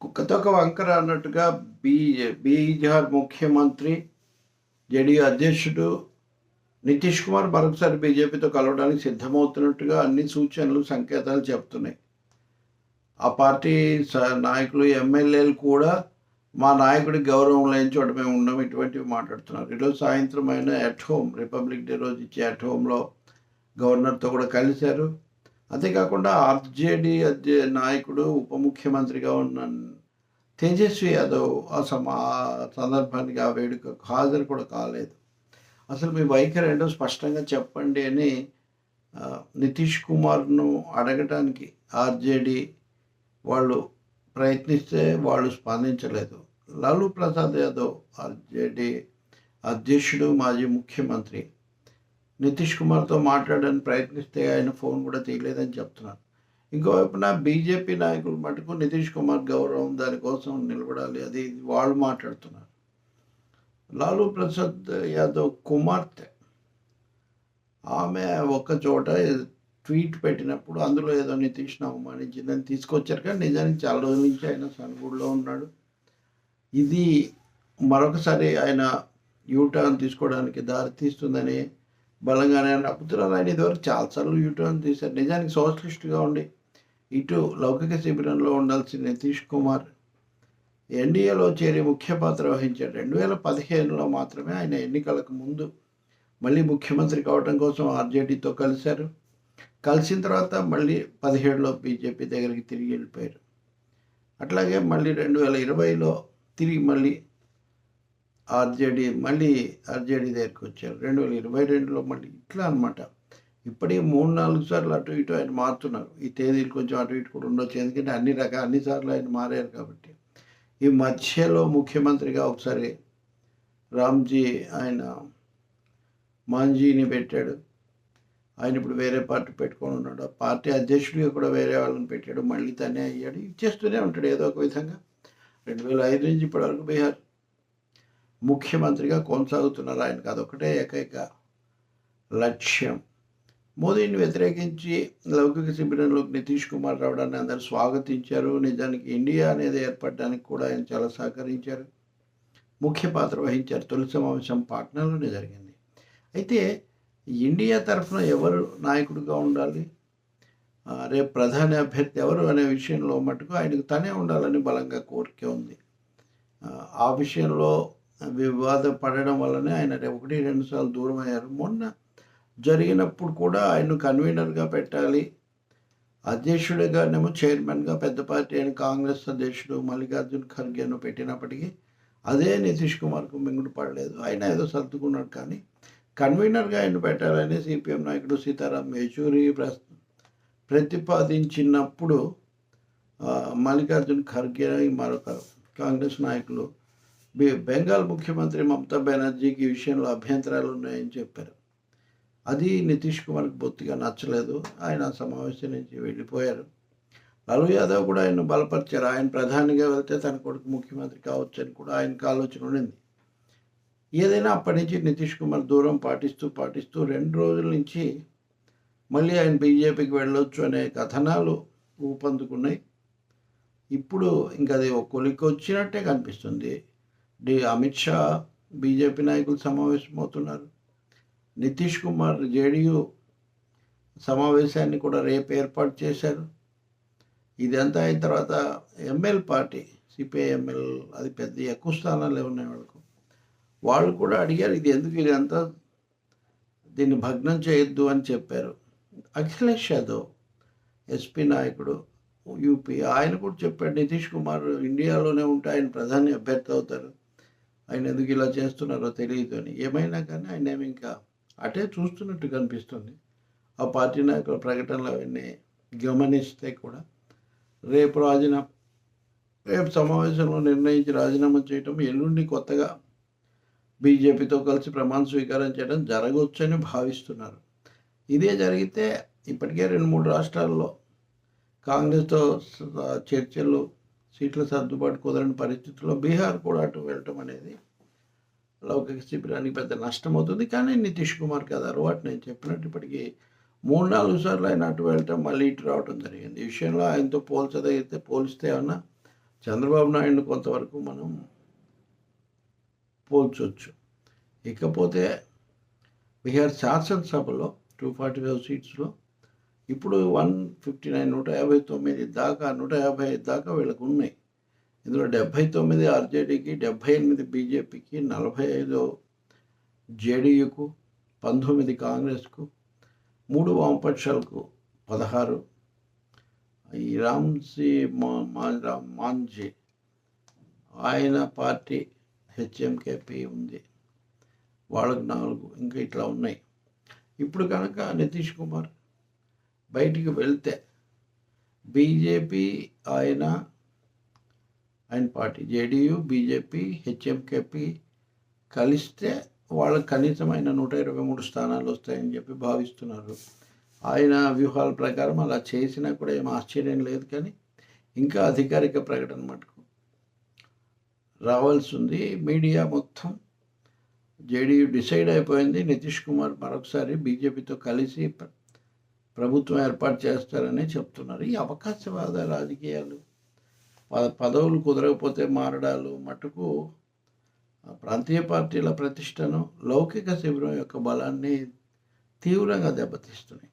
కుక్కతోక వంకర అన్నట్టుగా బీ బీహార్ ముఖ్యమంత్రి జేడీయూ అధ్యక్షుడు నితీష్ కుమార్ మరొకసారి బీజేపీతో కలవడానికి సిద్ధమవుతున్నట్టుగా అన్ని సూచనలు సంకేతాలు చెప్తున్నాయి. ఆ పార్టీ స- నాయకులు ఎమ్మెల్యేలు కూడా మా నాయకుడి గౌరవం లేని చోట మేము ఉండం ఇటువంటివి మాట్లాడుతున్నారు. ఈరోజు సాయంత్రం అయిన అట్ హోమ్ రిపబ్లిక్ డే రోజు ఇచ్చే అట్ హోమ్లో గవర్నర్తో కూడా కలిశారు. అంతేకాకుండా ఆర్జేడీ అధ్య నాయకుడు ఉప ముఖ్యమంత్రిగా ఉన్న తేజస్వి యాదవ్ ఆ సమా ఆ సందర్భానికి ఆ వేడుకకు హాజరు కూడా కాలేదు. అసలు మీ వైఖరి ఏంటో స్పష్టంగా చెప్పండి అని నితీష్ కుమార్ను అడగటానికి ఆర్జేడీ వాళ్ళు ప్రయత్నిస్తే వాళ్ళు స్పందించలేదు. లాలూ ప్రసాద్ యాదవ్ ఆర్జేడీ అధ్యక్షుడు మాజీ ముఖ్యమంత్రి. నితీష్ కుమార్తో మాట్లాడడానికి ప్రయత్నిస్తే ఆయన ఫోన్ కూడా తీయలేదని చెప్తున్నారు ఇంకోవైపున బీజేపీ నాయకులు మటుకు నితీష్ కుమార్ గౌరవం దానికోసం నిలబడాలి అది వాళ్ళు మాట్లాడుతున్నారు. లాలూ ప్రసాద్ యాదవ్ కుమార్తె. ఆమె ఒక చోట ట్వీట్ పెట్టినప్పుడు అందులో ఏదో నితీష్ను అవమానించిందని తీసుకొచ్చారు కానీ నిజానికి చాలా రోజుల నుంచి ఆయన సనుగుడిలో ఉన్నాడు. ఇది మరొకసారి ఆయన యూటర్న్ తీసుకోవడానికి దారి తీస్తుందని బలంగానే నప్పుతున్నారు ఆయన ఇదివరకు చాలాసార్లు యూటర్న్ తీశారు. నిజానికి సోషలిస్ట్గా ఉండి ఇటు లౌకిక శిబిరంలో ఉండాల్సిన నితీష్ కుమార్. ఎన్డీఏలో చేరి ముఖ్య పాత్ర వహించాడు. రెండు వేల పదిహేనులో మాత్రమే ఆయన ఎన్నికలకు ముందు మళ్ళీ ముఖ్యమంత్రి కావడం కోసం ఆర్జేడీతో కలిశారు. కలిసిన తర్వాత మళ్ళీ పదిహేడులో బీజేపీ దగ్గరికి తిరిగి వెళ్ళిపోయారు. అట్లాగే మళ్ళీ రెండు వేల ఇరవైలో తిరిగి మళ్ళీ ఆర్జేడీ మళ్ళీ ఆర్జేడీ దగ్గరికి వచ్చారు. రెండు వేల ఇరవై రెండులో మళ్ళీ ఇట్లా అనమాట ఇప్పటికీ మూడు నాలుగు సార్లు అటు ఇటు ఆయన మారుతున్నారు. ఈ తేదీలు కొంచెం అటు ఇటు కూడా ఉండొచ్చు. ఎందుకంటే అన్ని రకాల అన్ని సార్లు ఆయన మారారు కాబట్టి. ఈ మధ్యలో ముఖ్యమంత్రిగా ఒకసారి రామ్జీ ఆయన మాంజీని పెట్టాడు. ఆయన ఇప్పుడు వేరే పార్టీ పెట్టుకొని ఉన్నాడు. ఆ పార్టీ అధ్యక్షుడిగా కూడా వేరే వాళ్ళని పెట్టాడు. మళ్ళీ తనే అయ్యాడు. ఇచ్చేస్తూనే ఉంటాడు ఏదో ఒక విధంగా. రెండు వేల ఐదు నుంచి ఇప్పటివరకు బీహార్ ముఖ్యమంత్రిగా కొనసాగుతున్నారు ఆయనకు అదొకటే ఏకైక లక్ష్యం. మోదీని వ్యతిరేకించి లౌకిక శిబిరంలోకి నితీష్ కుమార్ రావడాన్ని అందరూ స్వాగతించారు. నిజానికి ఇండియా అనేది ఏర్పడడానికి కూడా ఆయన చాలా సహకరించారు. ముఖ్య పాత్ర వహించారు. తొలి సమావేశం పాట్నాలోనే జరిగింది. అయితే ఇండియా తరఫున ఎవరు నాయకుడిగా ఉండాలి? రేపు ప్రధాని అభ్యర్థి ఎవరు అనే విషయంలో మటుకు ఆయనకు తనే ఉండాలని బలంగా కోరిక ఉంది. ఆ విషయంలో వివాద పడడం వల్లనే ఆయన ఒకటి రెండు సార్లు దూరం అయ్యారు మొన్న జరిగినప్పుడు కూడా ఆయన కన్వీనర్గా పెట్టాలి. అధ్యక్షుడిగానేమో చైర్మన్గా పెద్ద పార్టీ అయిన కాంగ్రెస్ అధ్యక్షుడు మల్లికార్జున్ ఖర్గేను పెట్టినప్పటికీ అదే నితీష్ కుమార్కు మింగుడు పడలేదు. ఆయన ఏదో సర్దుకున్నాడు కానీ కన్వీనర్గా ఆయన పెట్టాలని సిపిఎం నాయకుడు సీతారాం యేచూరి ప్రస్ ప్రతిపాదించినప్పుడు మల్లికార్జున్ ఖర్గే మరొక కాంగ్రెస్ నాయకులు బెంగాల్ ముఖ్యమంత్రి మమతా బెనర్జీకి ఈ విషయంలో అభ్యంతరాలు ఉన్నాయని చెప్పారు. అది నితీష్ కుమార్కి బొత్తిగా నచ్చలేదు. ఆయన సమావేశం నుంచి వెళ్ళిపోయారు. లాలూ యాదవ్ కూడా ఆయన బలపరిచారు. ఆయన ప్రధానిగా వెళ్తే తన కొడుకు ముఖ్యమంత్రి కావచ్చు అని కూడా ఆయనకు ఆలోచన ఉండింది. ఏదైనా అప్పటి నుంచి నితీష్ కుమార్ దూరం పాటిస్తూ పాటిస్తూ రెండు రోజుల నుంచి మళ్ళీ ఆయన బీజేపీకి వెళ్ళొచ్చు అనే కథనాలు ఊపందుకున్నాయి. ఇప్పుడు ఇంకా అది ఒక కొలిక్కి వచ్చినట్టే కనిపిస్తుంది. డి అమిత్ షా బీజేపీ నాయకులు సమావేశమవుతున్నారు. నితీష్ కుమార్ జేడీయూ సమావేశాన్ని కూడా రేపు ఏర్పాటు చేశారు. ఇదంతా అయిన తర్వాత ఎంఎల్ పార్టీ సిపిఐఎంఎల్ అది పెద్ద ఎక్కువ స్థానాలు ఉన్నాయి వాళ్ళకు. వాళ్ళు కూడా అడిగారు ఇది ఎందుకు ఇదంతా దీన్ని భగ్నం చేయొద్దు అని చెప్పారు. అఖిలేష్ యాదవ్ ఎస్పీ నాయకుడు యూపీ ఆయన కూడా చెప్పాడు నితీష్ కుమార్ ఇండియాలోనే ఉంటే ఆయన ప్రధాని అభ్యర్థి అవుతారు. ఆయన ఎందుకు ఇలా చేస్తున్నారో తెలియదు అని. ఏమైనా కానీ ఆయన ఏమి ఇంకా అటే చూస్తున్నట్టు కనిపిస్తుంది. ఆ పార్టీ నాయకుల ప్రకటనలు అవన్నీ గమనిస్తే కూడా రేపు రాజీనామా రేపు సమావేశంలో నిర్ణయించి రాజీనామా చేయటం ఎల్లుండి కొత్తగా బీజేపీతో కలిసి ప్రమాణ స్వీకారం చేయడం జరగవచ్చని భావిస్తున్నారు. ఇదే జరిగితే ఇప్పటికే రెండు మూడు రాష్ట్రాల్లో కాంగ్రెస్తో చర్చలు సీట్ల సర్దుబాటు కుదరని పరిస్థితుల్లో బీహార్ కూడా అటు వెళ్ళటం అనేది లౌకిక శిబిరానికి పెద్ద నష్టం అవుతుంది కానీ నితీష్ కుమార్కి అది అలవాటు. నేను చెప్పినట్టు ఇప్పటికీ మూడు నాలుగు సార్లు ఆయన అటు వెళ్ళటం మళ్ళీ ఇటు రావటం జరిగింది. ఈ విషయంలో ఆయనతో పోల్చదగితే పోలిస్తే ఏమన్నా చంద్రబాబు నాయుడు కొంతవరకు మనం పోల్చొచ్చు. ఇకపోతే బీహార్ శాసనసభలో టూ ఫార్టీ ఫైవ్ సీట్స్లో ఇప్పుడు వన్ ఫిఫ్టీ నైన్ నూట యాభై తొమ్మిది దాకా నూట యాభై ఐదు దాకా వీళ్ళకు ఉన్నాయి. ఇందులో డెబ్భై తొమ్మిది ఆర్జేడీకి డెబ్భై ఎనిమిది బీజేపీకి నలభై ఐదు జేడీయూకు పంతొమ్మిది కాంగ్రెస్కు మూడు వామపక్షాలకు పదహారు. ఈ రామ్జీ మా మా- మాంజీ ఆయన పార్టీ హెచ్ఎంకేపీ ఉంది. వాళ్ళకు నాలుగు ఇంకా ఇట్లా ఉన్నాయి. ఇప్పుడు కనుక నితీష్ కుమార్ బయటికి వెళ్తే బీజేపీ ఆయన ఆయన పార్టీ జేడీయూ బీజేపీ హెచ్ఎంకేపీ కలిస్తే వాళ్ళకి కనీసమైన నూట ఇరవై మూడు స్థానాలు వస్తాయని చెప్పి భావిస్తున్నారు. ఆయన వ్యూహాల ప్రకారం అలా చేసినా కూడా ఏం ఆశ్చర్యం లేదు కానీ ఇంకా అధికారిక ప్రకటన మటుకు రావాల్సి ఉంది. మీడియా మొత్తం జేడీయూ డిసైడ్ అయిపోయింది. నితీష్ కుమార్ మరొకసారి బీజేపీతో కలిసి ప్రభుత్వం ఏర్పాటు చేస్తారని చెప్తున్నారు. ఈ అవకాశవాద రాజకీయాలు పద పదవులు కుదరకపోతే మారడాలు మటుకు ప్రాంతీయ పార్టీల ప్రతిష్టను లౌకిక శిబిరం యొక్క బలాన్ని తీవ్రంగా దెబ్బతీస్తున్నాయి.